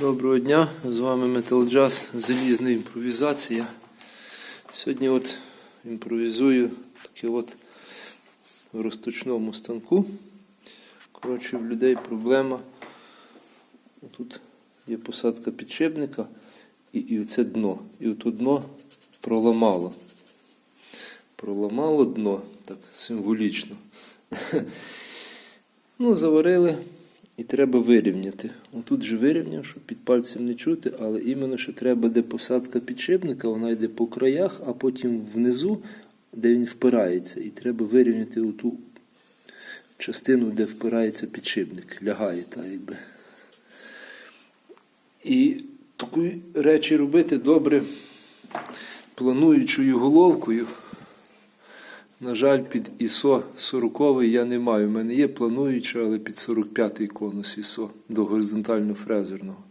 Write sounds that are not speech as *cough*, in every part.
Доброго дня, з вами Metal Jazz, залізна імпровізація. Сьогодні от імпровізую таке от в розточному станку. Коротше, в людей проблема. Тут є посадка підшипника і, і оце дно. І от дно проламало. Проламало дно, так символічно. *laughs* Ну, заварили і треба вирівняти. Отут же вирівняв, щоб під пальцем не чути, але іменно що треба, де посадка підшипника, вона йде по краях, а потім внизу, де він впирається. І треба вирівняти оту частину, де впирається підшипник. Лягає, так якби. І такі речі робити добре плануючою головкою. На жаль, під ISO 40 я не маю. У мене є плануюча, але під 45-й конус ISO до горизонтально-фрезерного.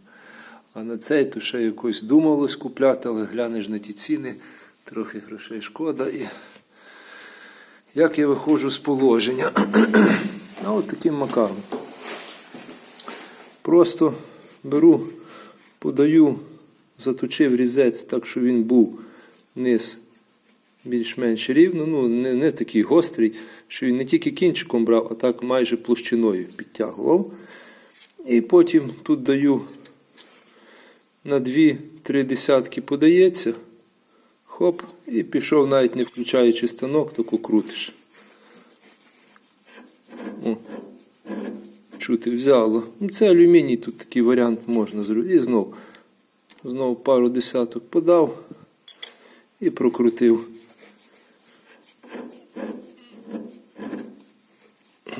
А на цей то ще якось думалось купляти, але глянеш на ті ціни, трохи грошей шкода. І як я виходжу з положення? *clears throat* А от таким макаром. Просто беру, подаю, заточив різець так, щоб він був низ більш-менш рівно, ну не, не такий гострий, що він не тільки кінчиком брав, а так майже площиною підтягував. І потім тут даю на 2-3 десятки подається. Хоп, і пішов, навіть не включаючи станок, таку крутиш. О, чути взяло. Ну, Це алюміній, тут такий варіант можна зробити. І знов, знов пару десяток подав і прокрутив.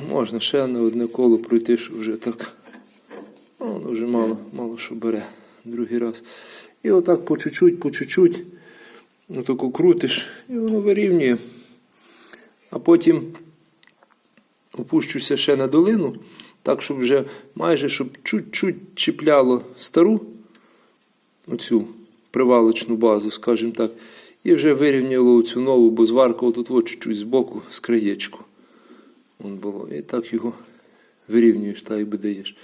Можна ще на одне коло пройти, що вже так. Ну, воно вже мало, мало що бере другий раз. І отак по чуть-чуть, по чуть-чуть, отако крутиш, і воно вирівнює. А потім опущуся ще на долину, так, щоб вже майже щоб чуть-чуть чіпляло стару оцю привалочну базу, скажімо так, і вже вирівняло цю нову, бо зварка отут от чуть-чуть збоку з краєчку. Вон було. І так його вирівнюєш, так і даєш.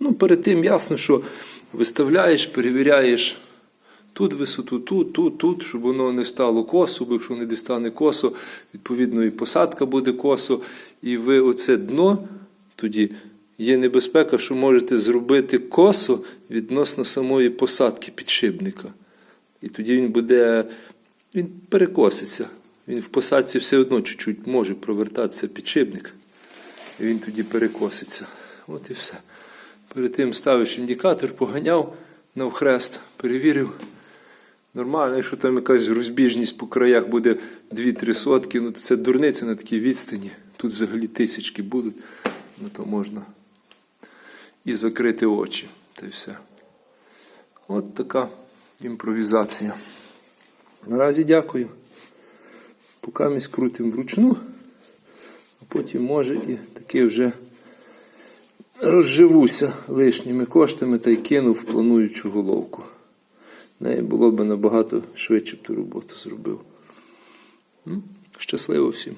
Ну, перед тим ясно, що виставляєш, перевіряєш тут висоту, тут, тут, тут, щоб воно не стало косо, бо якщо не дістане косо, відповідно і посадка буде косо. І ви оце дно, тоді є небезпека, що можете зробити косо відносно самої посадки підшипника. І тоді він буде, він перекоситься. Він в посадці все одно чуть-чуть може провертатися підшипник. Він тоді перекоситься. От і все. Перед тим ставиш індикатор, поганяв навхрест, перевірив. Нормально, якщо там якась розбіжність по краях буде 2-3 сотки, ну це дурниця на такій відстані. Тут взагалі тисячки будуть, ну то можна і закрити очі. Та й все. От така імпровізація. Наразі дякую. Поки ми скрутимо вручну, потім може і таки вже розживуся лишніми коштами та й кину в плануючу головку. Неї було б набагато швидше б ту роботу зробив. Щасливо всім!